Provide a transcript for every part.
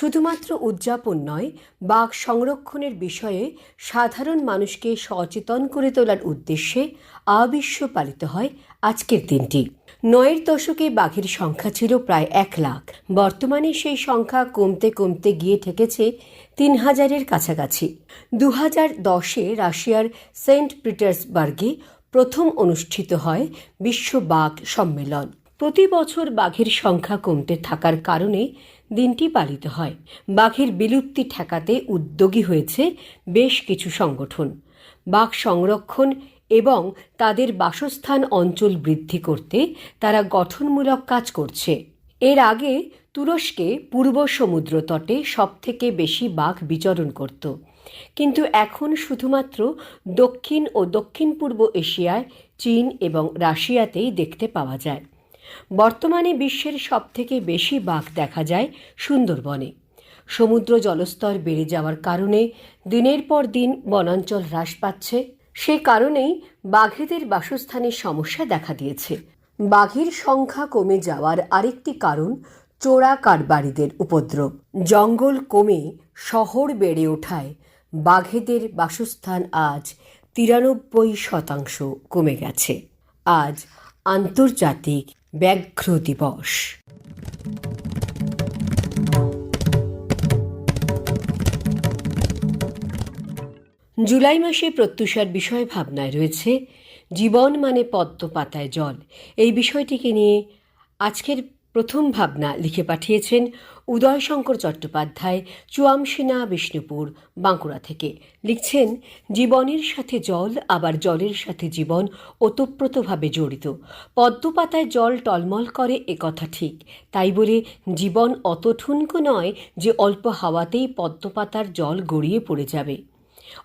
শুধুমাত্র উদযাপন নয়, বাঘ সংরক্ষণের বিষয়ে সাধারণ মানুষকে সচেতন করে তোলার উদ্দেশ্যে আবিশ্ব পালিত হয় আজকের দিনটি। নয়ের দশকে বাঘের সংখ্যা ছিল প্রায় এক লাখ। বর্তমানে সেই সংখ্যা কমতে কমতে গিয়ে ঠেকেছে তিন হাজারের কাছাকাছি। দু হাজার দশে রাশিয়ার সেন্ট পিটার্সবার্গে প্রথম অনুষ্ঠিত হয় বিশ্ব বাঘ সম্মেলন। প্রতি বছর বাঘের সংখ্যা কমতে থাকার কারণে দিনটি পালিত হয়। বাঘের বিলুপ্তি ঠেকাতে উদ্যোগী হয়েছে বেশ কিছু সংগঠন। বাঘ সংরক্ষণ এবং তাদের বাসস্থান অঞ্চল বৃদ্ধি করতে তারা গঠনমূলক কাজ করছে। এর আগে তুরস্কে পূর্ব সমুদ্র তটে সবথেকে বেশি বাঘ বিচরণ করত। কিন্তু এখন শুধুমাত্র দক্ষিণ ও দক্ষিণ পূর্ব এশিয়ায়, চীন এবং রাশিয়াতেই দেখতে পাওয়া যায়। বর্তমানে বিশ্বের সবথেকে বেশি বাঘ দেখা যায় সুন্দরবনে। সমুদ্র জলস্তর বেড়ে যাওয়ার কারণে দিনের পর দিন বনাঞ্চল হ্রাস পাচ্ছে। সে কারণেই বাঘেদের বাসস্থানের সমস্যা দেখা দিয়েছে। বাঘের সংখ্যা কমে যাওয়ার আরেকটি কারণ চোরা কারবারিদের উপদ্রব। জঙ্গল কমে শহর বেড়ে ওঠায় বাঘেদের বাসস্থান আজ তিরানব্বই শতাংশ কমে গেছে। আজ আন্তর্জাতিক ব্যাঘ্র দিবস জুলাই মাসে প্রত্যুষার বিষয় ভাবনায় রয়েছে, জীবন মানে পদ্ম পাতায় জল। এই বিষয়টিকে নিয়ে আজকের প্রথম ভাবনা লিখে পাঠিয়েছেন উদয়শঙ্কর চট্টোপাধ্যায় চুয়ামসিনা বিষ্ণুপুর, বাঁকুড়া থেকে। লিখছেন, জীবনের সাথে জল, আবার জলের সাথে জীবন ওতপ্রোতভাবে জড়িত। পদ্মপাতায় জল টলমল করে এ কথা ঠিক। তাই বলে, জীবন অত ঠুনকো নয় যে অল্প হাওয়াতেই পদ্মপাতার জল গড়িয়ে পড়ে যাবে।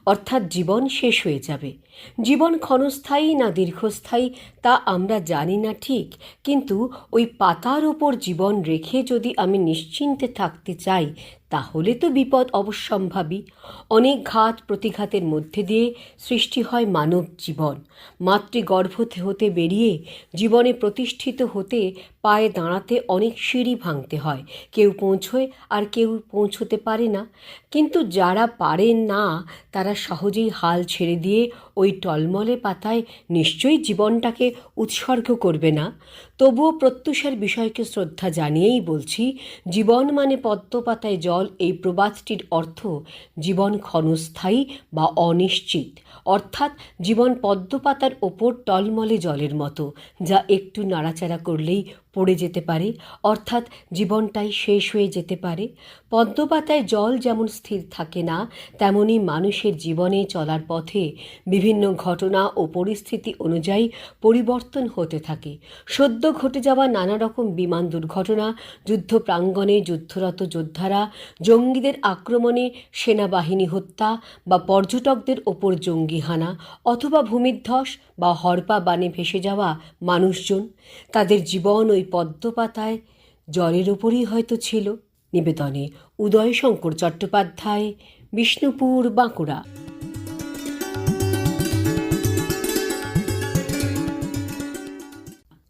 অর্থাৎ জীবন শেষ হয়ে যাবে। জীবন ক্ষণস্থায়ী না দীর্ঘস্থায়ী, তা আমরা জানি না ঠিক। কিন্তু ওই পাতার ওপর জীবন রেখে যদি আমি নিশ্চিন্তে থাকতে চাই, তাহলে তো বিপদ অবশ্যম্ভাবী। অনেক ঘাত প্রতিঘাতের মধ্যে দিয়ে সৃষ্টি হয় মানব জীবন। মাতৃগর্ভ হতে বেরিয়ে জীবনে প্রতিষ্ঠিত হতে পায়ে দাঁড়াতে অনেক সিঁড়ি ভাঙতে হয়। কেউ পৌঁছয় আর কেউ পৌঁছতে পারে না। কিন্তু যারা পারেন না, তারা সহজেই হাল ছেড়ে দিয়ে ওই টলমলে পাতায় নিশ্চয়ই জীবনটাকে উৎসর্গ করবে না? তবুও প্রত্যুষার বিষয়কে শ্রদ্ধা জানিয়েই বলছি, জীবন মানে পদ্ম পাতায় জল, এই প্রবাদটির অর্থ জীবন ক্ষণস্থায়ী বা অনিশ্চিত। অর্থাৎ জীবন পদ্মপাতার ওপর টলমলে জলের মতো, যা একটু নাড়াচাড়া করলেই পড়ে যেতে পারে, অর্থাৎ জীবনটাই শেষ হয়ে যেতে পারে। পদ্মপাতায় জল যেমন স্থির থাকে না, তেমনি মানুষের জীবনে চলার পথে বিভিন্ন ঘটনা ও পরিস্থিতি অনুযায়ী পরিবর্তন হতে থাকে। সদ্য ঘটে যাওয়া নানা রকম বিমান দুর্ঘটনা যুদ্ধ প্রাঙ্গণে যুদ্ধরত যোদ্ধারা, জঙ্গিদের আক্রমণে সেনাবাহিনী হত্যা বা পর্যটকদের ওপর জঙ্গি হানা অথবা ভূমিধ্বস বা হরপা বানে ভেসে যাওয়া মানুষজন, তাদের জীবন ওই পদ্মপাতায় জলের ওপরই হয়তো ছিল। নিবেদনে উদয়শঙ্কর চট্টোপাধ্যায়, বিষ্ণুপুর, বাঁকুড়া।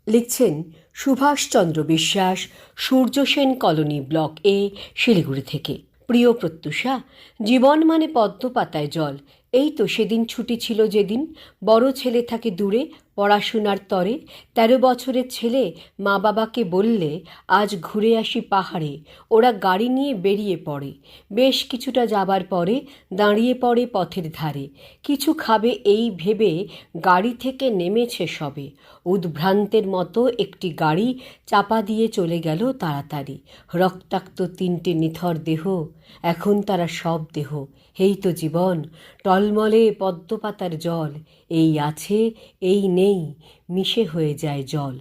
লিখছেন Subhashchandra Biswas, Suryasen colony block A, Siliguri থেকে। প্রিয় প্রত্যুষা, জীবন মানে পদ্ম পাতায় জল। এই তো সেদিন ছুটি ছিল যেদিন বড় ছেলে থাকে দূরে পড়াশোনার তরে তেরো বছরের ছেলে মা বাবাকে বললে, আজ ঘুরে আসি পাহাড়ে। ওরা গাড়ি নিয়ে বেরিয়ে পড়ে। বেশ কিছুটা যাবার পরে দাঁড়িয়ে পড়ে পথের ধারে। কিছু খাবে এই ভেবে গাড়ি থেকে নেমেছে সবে। উদ্ভ্রান্তের মতো একটি গাড়ি চাপা দিয়ে চলে গেল তাড়াতাড়ি। রক্তাক্ত তিনটে নিথর দেহ, এখন তারা সব দেহ। এই তো জীবন, টলমলে পদ্মপাতার জল। এই আছে, এই নেই, মিশে হয়ে যায় জল।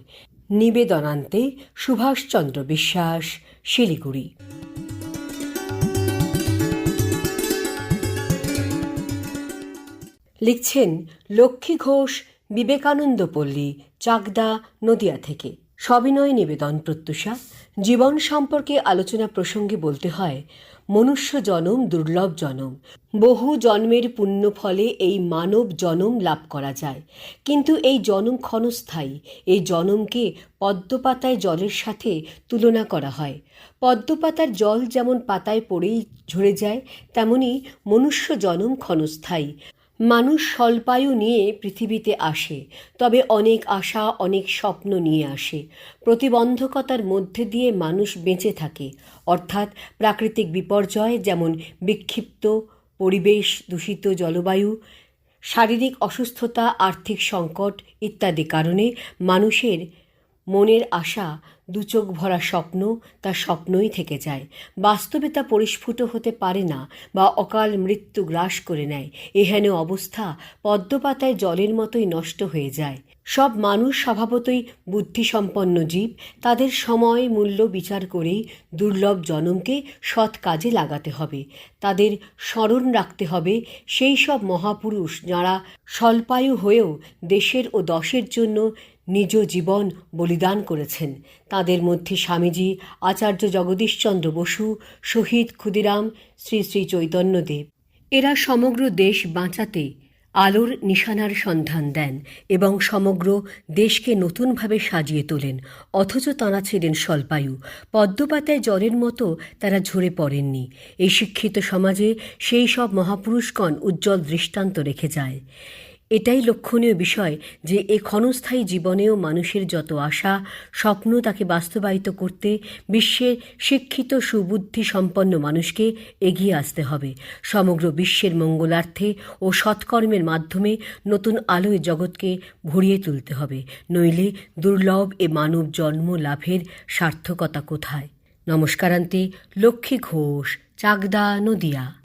নিবেদনান্তে সুভাষচন্দ্র বিশ্বাস, শিলিগুড়ি। লিখছেন লক্ষ্মী ঘোষ, বিবেকানন্দ পল্লী, চাকদা, নদিয়া থেকে। সবিনয় নিবেদন প্রত্যুষা। জীবন সম্পর্কে আলোচনা প্রসঙ্গে বলতে হয়, মনুষ্য জনম, দুর্লভ জনম। বহু জন্মের পুণ্য ফলে এই মানব জনম লাভ করা যায়। কিন্তু এই জনম ক্ষণস্থায়ী, এই জনমকে পদ্মপাতায় জলের সাথে তুলনা করা হয়। পদ্মপাতার জল যেমন পাতায় পড়েই ঝরে যায়, তেমনি মনুষ্য জনম ক্ষণস্থায়ী। মানুষ স্বল্পায়ু নিয়ে পৃথিবীতে আসে, তবে অনেক আশা, অনেক স্বপ্ন নিয়ে আসে। প্রতিবন্ধকতার মধ্যে দিয়ে মানুষ বেঁচে থাকে, অর্থাৎ প্রাকৃতিক বিপর্যয় যেমন বিক্ষিপ্ত, পরিবেশ দূষিত জলবায়ু, শারীরিক অসুস্থতা, আর্থিক সংকট ইত্যাদি কারণে মানুষের মনের আশা দুচোখ ভরা স্বপ্ন তার স্বপ্নই থেকে যায়। বাস্তবে তা পরিস্ফুট হতে পারে না বা অকাল মৃত্যু গ্রাস করে নেয়। এহেন অবস্থা পদ্মপাতায় জলের মতোই নষ্ট হয়ে যায়। সব মানুষ স্বভাবতই বুদ্ধিসম্পন্ন জীব। তাদের সময়, মূল্য বিচার করেই দুর্লভ জনমকে সৎ কাজে লাগাতে হবে। তাদের স্মরণ রাখতে হবে সেই সব মহাপুরুষ যাঁরা স্বল্পায়ু হয়েও দেশের ও দশের জন্য নিজ জীবন বলিদান করেছেন। তাদের মধ্যে স্বামীজি আচার্য জগদীশচন্দ্র বসু, শহীদ ক্ষুদিরাম, শ্রী শ্রী চৈতন্যদেব। এরা সমগ্র দেশ বাঁচাতে আলোর নিশানার সন্ধান দেন এবং সমগ্র দেশকে নতুনভাবে সাজিয়ে তোলেন। অথচ তাঁরা ছিলেন স্বল্পায়ু। পদ্মপাতায় জলের মতো তারা ঝরে পড়েননি। এই শিক্ষিত সমাজে সেই সব মহাপুরুষগণ উজ্জ্বল দৃষ্টান্ত রেখে যায়। এটাই লক্ষণীয় বিষয় যে এ ক্ষণস্থায়ী জীবনেও মানুষের যত আশা, স্বপ্ন তাকে বাস্তবায়িত করতে বিশ্বের শিক্ষিত সুবুদ্ধি সম্পন্ন মানুষকে এগিয়ে আসতে হবে। সমগ্র বিশ্বের মঙ্গলার্থে ও সৎকর্মের মাধ্যমে নতুন আলোয় জগৎকে ভরিয়ে তুলতে হবে। নইলে দুর্লভ এ মানব জন্ম লাভের সার্থকতা কোথায়? নমস্কারান্তে, লক্ষ্মী ঘোষ, চাকদা নদিয়া।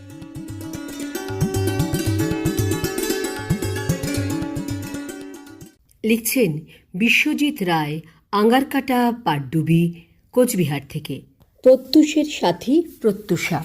লিখছেন বিশ্বজিৎ রায়, আঙ্গারকাটা, পাড্ডুবি, কোচবিহার থেকে। প্রত্যুষের সাথী প্রত্যুষা।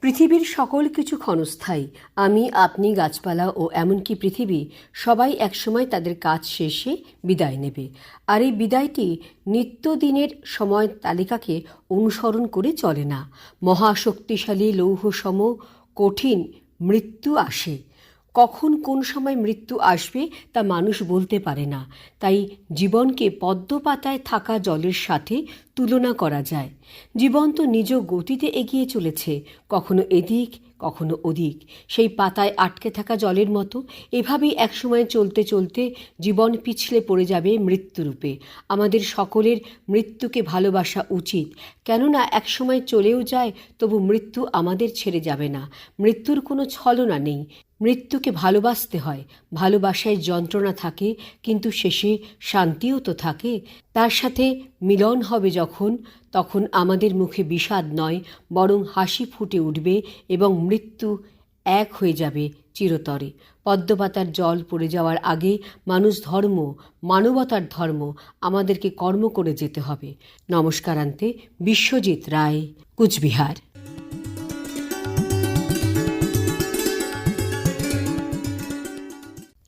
পৃথিবীর সকল কিছু ক্ষণস্থায়ী। আমি, আপনি, গাছপালা ও এমনকি পৃথিবী, সবাই একসময় তাদের কাজ শেষে বিদায় নেবে। আর এই বিদায়টি নিত্যদিনের সময় তালিকাকে অনুসরণ করে চলে না। মহাশক্তিশালী লৌহসম কঠিন মৃত্যু আসে। কখন কোন সময় মৃত্যু আসবে তা মানুষ বলতে পারে না। তাই জীবনকে পদ্মপাতায় থাকা জলের সাথে তুলনা করা যায়। জীবন তো নিজ গতিতে এগিয়ে চলেছে, কখনো এদিক, কখনো ওদিক। সেই পাতায় আটকে থাকা জলের মতো, এভাবেই একসময় চলতে চলতে জীবন পিছলে পড়ে যাবে মৃত্যুরূপে। আমাদের সকলের মৃত্যুকে ভালোবাসা উচিত। কেননা একসময় চলেও যায়, তবু মৃত্যু আমাদের ছেড়ে যাবে না। মৃত্যুর কোনো ছলনা নেই। মৃত্যুকে ভালোবাসতে হয়, ভালোবাসায় যন্ত্রণা থাকে, কিন্তু শেষে শান্তিও তো থাকে। তার সাথে মিলন হবে যখন, তখন আমাদের মুখে বিষাদ নয়, বরং হাসি ফুটে উঠবে এবং মৃত্যু এক হয়ে যাবে চিরতরে। পদ্মপাতার জল পড়ে যাওয়ার আগে মানুষ ধর্ম, মানবতার ধর্ম আমাদেরকে কর্ম করে যেতে হবে। নমস্কারান্তে, বিশ্বজিৎ রায়, কুচবিহার।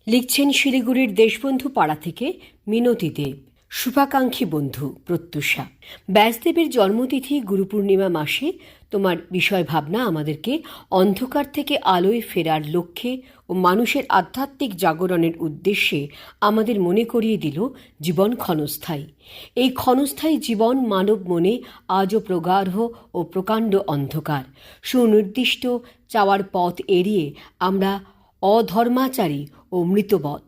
লিখছেন শিলিগুড়ির দেশবন্ধু পাড়া থেকে মিনতি দেব। শুভাকাঙ্ক্ষী বন্ধু প্রত্যুষা। ব্যাসদেবের জন্মতিথি গুরু পূর্ণিমা মাসে। তোমার বিষয় ভাবনা আমাদেরকে অন্ধকার থেকে আলোয় ফেরার লক্ষ্যে ও মানুষের আধ্যাত্মিক জাগরণের উদ্দেশ্যে আমাদের মনে করিয়ে দিল জীবন ক্ষণস্থায়ী। এই ক্ষণস্থায়ী জীবন মানব মনে আজও প্রগাঢ় ও প্রকাণ্ড অন্ধকার। সুনির্দিষ্ট চাওয়ার পথ এড়িয়ে আমরা অধর্মাচারী ও মৃতবধ।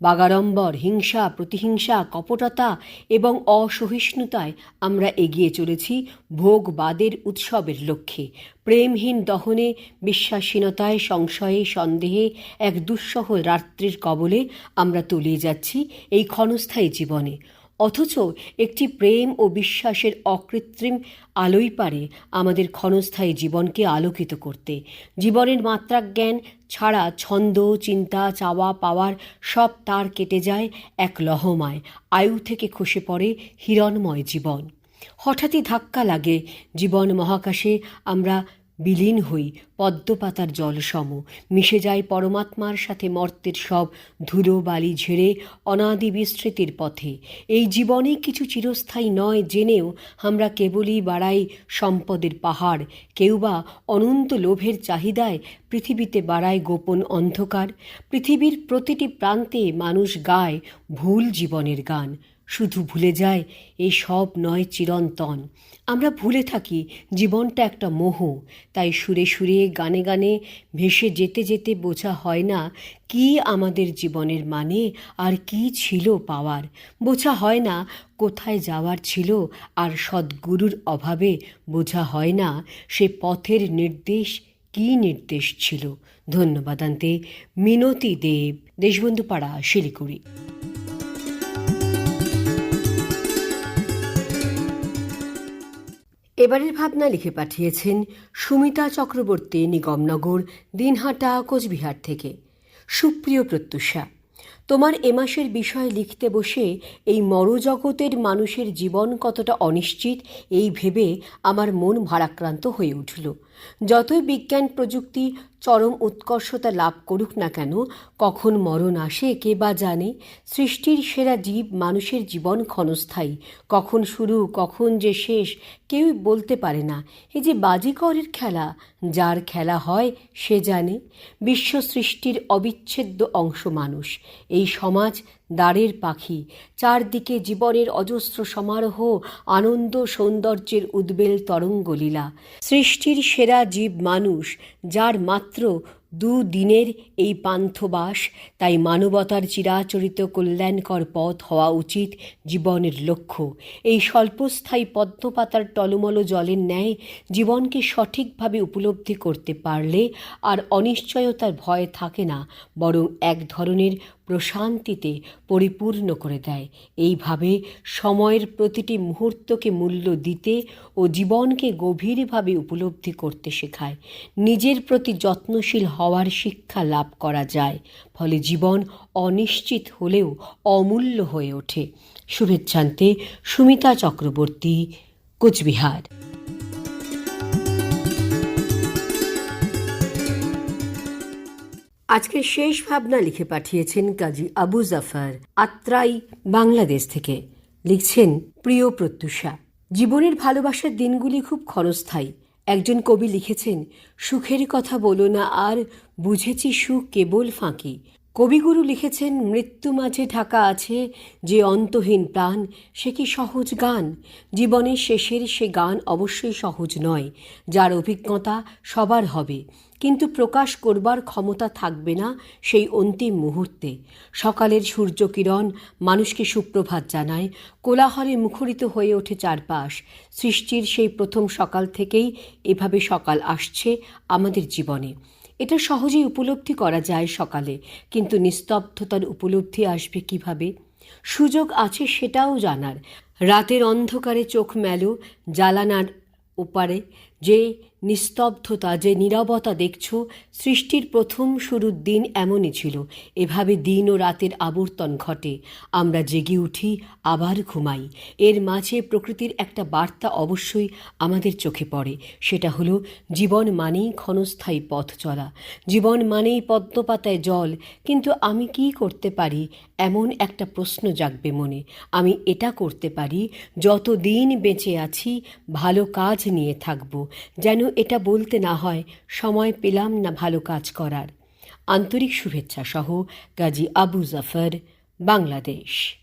বাগাড়ম্বর, হিংসা, প্রতিহিংসা, কপটতা এবং অসহিষ্ণুতায় আমরা এগিয়ে চলেছি ভোগবাদের উৎসবের লক্ষ্যে। প্রেমহীন দহনে বিশ্বাসীনতায় সংশয়ে, সন্দেহে, এক দুঃসহ রাত্রির কবলে আমরা তলিয়ে যাচ্ছি এই ক্ষণস্থায়ী জীবনে। অথচ একটি প্রেম ও বিশ্বাসের অকৃত্রিম আলোই পারে আমাদের ক্ষণস্থায়ী জীবনকে আলোকিত করতে। জীবনের মাত্রা জ্ঞান ছাড়া ছন্দ, চিন্তা, চাওয়া, পাওয়ার সব তার কেটে যায় এক লহমায়, আয়ু থেকে খসে পড়ে হিরণময় জীবন। হঠাৎই ধাক্কা লাগে, জীবন মহাকাশে আমরা বিলীন হই পদ্মপাতার জল সম মিশে যায় পরমাত্মার সাথে মর্তের সব ধুলো বালি ঝেড়ে অনাদি বিস্তৃতির পথে। এই জীবনে কিছু চিরস্থায়ী নয় জেনেও আমরা কেবলই বাড়াই সম্পদের পাহাড়। কেউ বা অনন্ত লোভের চাহিদায় পৃথিবীতে বাড়ায় গোপন অন্ধকার। পৃথিবীর প্রতিটি প্রান্তে মানুষ গায় ভুল জীবনের গান। শুধু ভুলে যায় এই সব নয় চিরন্তন। আমরা ভুলে থাকি, জীবনটা একটা মোহ। তাই সুরে সুরে, গানে গানে, ভেসে যেতে যেতে বোঝা হয় না, কি আমাদের জীবনের মানে আর কি ছিল পাওয়ার। বোঝা হয় না কোথায় যাওয়ার ছিল আর সদ্গুরুর অভাবে বোঝা হয় না সে পথের নির্দেশ, কি নির্দেশ ছিল। ধন্যবাদ আনতে মিনতি দেব দেশবন্ধু পাড়া শিলিগুড়ি। এবারের ভাবনা লিখে পাঠিয়েছেন সুমিতা চক্রবর্তী নিগমনগর, দিনহাটা, কোচবিহার থেকে। সুপ্রিয় প্রত্যুষা, তোমার এ মাসের বিষয় লিখতে বসে এই মরজগতের মানুষের জীবন কতটা অনিশ্চিত, এই ভেবে আমার মন ভারাক্রান্ত হয়ে উঠল। যতই বিজ্ঞান প্রযুক্তি চরম উৎকর্ষতা লাভ করুক না কেন, কখন মরণ আসে, কে বা জানে? সৃষ্টির সেরা জীব মানুষের জীবন ক্ষণস্থায়ী। কখন শুরু, কখন যে শেষ, কেউই বলতে পারে না। এই যে বাজিকরের খেলা, যার খেলা হয়, সে জানে। বিশ্ব সৃষ্টির অবিচ্ছেদ্য অংশ মানুষ। এই সমাজ দ্বারের পাখি। চারদিকে জীবনের অজস্র সমারোহ, আনন্দ সৌন্দর্যের উদ্বেল তরঙ্গলীলা। সৃষ্টির সেরা জীব মানুষ, যার মাত্র দুদিনের এই পান্থবাস, তাই মানবতার চিরাচরিত কল্যাণকর পথ হওয়া উচিত জীবনের লক্ষ্য। এই স্বল্পস্থায়ী পদ্মপাতার টলমল জলের ন্যায় জীবনকে সঠিকভাবে উপলব্ধি করতে পারলে আর অনিশ্চয়তার ভয় থাকে না, বরং এক ধরনের প্রশান্তিতে পরিপূর্ণ করে দেয়। এইভাবে সময়ের প্রতিটি মুহূর্তকে মূল্য দিতে ও জীবনকে গভীরভাবে উপলব্ধি করতে শেখায়। নিজের প্রতি যত্নশীল হওয়ার শিক্ষা লাভ করা যায়। ফলে জীবন অনিশ্চিত হলেও অমূল্য হয়ে ওঠে। শুভেচ্ছান্তে সুমিতা চক্রবর্তী, কোচবিহার। আজকের শেষ ভাবনা লিখে পাঠিয়েছেন কাজী আবু জাফর, আত্রাই, বাংলাদেশ থেকে। লিখছেন, প্রিয় প্রত্যুষা, জীবনের ভালোবাসার দিনগুলি খুব ক্ষণস্থায়ী। একজন কবি লিখেছেন সুখের কথা বলো না আর বুঝেছি সুখ কেবল ফাঁকি। কবিগুরু লিখেছেন, মৃত্যু মাঝে ঢাকা আছে যে অন্তহীন প্রাণ, সে কি সহজ গান? জীবনের শেষের সে গান অবশ্যই সহজ নয়। যার অভিজ্ঞতা সবার হবে। কিন্তু প্রকাশ করবার ক্ষমতা থাকবে না সেই অন্তিম মুহূর্তে। সকালের সূর্যকিরণ মানুষকে সুপ্রভাত জানায়। কোলাহলে মুখরিত হয়ে ওঠে চারপাশ। সৃষ্টির সেই প্রথম সকাল থেকেই এভাবে সকাল আসছে আমাদের জীবনে। এটা সহজেই উপলব্ধি করা যায় সকালে, কিন্তু নিস্তব্ধতার উপলব্ধি আসবে কীভাবে? সুযোগ আছে সেটাও জানার। রাতের অন্ধকারে চোখ মেলো, জ্বালানার ওপারে যে নিস্তব্ধতা, যে নীরবতা দেখছ, সৃষ্টির প্রথম শুরুর দিন এমনই ছিল। এভাবে দিন ও রাতের আবর্তন ঘটে। আমরা জেগে উঠি, আবার ঘুমাই। এর মাঝে প্রকৃতির একটা বার্তা অবশ্যই আমাদের চোখে পড়ে। সেটা হলো, জীবন মানেই ক্ষণস্থায়ী পথ চলা। জীবন মানেই পদ্মপাতায় জল। কিন্তু আমি কি করতে পারি? এমন একটা প্রশ্ন জাগবে মনে। আমি এটা করতে পারি যত দিন বেঁচে আছি, ভালো কাজ নিয়ে থাকব। যেন এটা বলতে না হয়, সময় পেলাম না ভালো কাজ করার। আন্তরিক শুভেচ্ছা সহ গাজী আবু জাফর, বাংলাদেশ।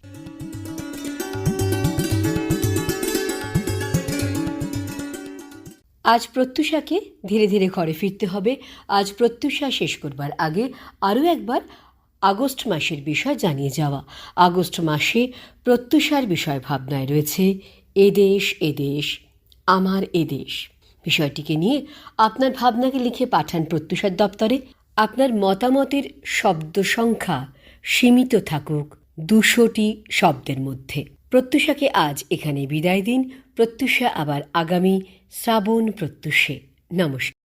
আজ প্রত্যুষাকে ধীরে ধীরে ঘরে ফিরতে হবে। আজ প্রত্যুষা শেষ করবার আগে আরও একবার আগস্ট মাসের বিষয় জানিয়ে যাওয়া। আগস্ট মাসে প্রত্যুষার বিষয় ভাবনায় রয়েছে এদেশ এদেশ আমার এদেশ বিষয়টিকে নিয়ে আপনার ভাবনাকে লিখে পাঠান প্রত্যুষার দপ্তরে। আপনার মতামতের শব্দ সংখ্যা সীমিত থাকুক দুশোটি শব্দের মধ্যে। প্রত্যুষাকে আজ এখানে বিদায় দিন। প্রত্যুষা আবার আগামী শ্রাবণ প্রত্যুষে। নমস্কার।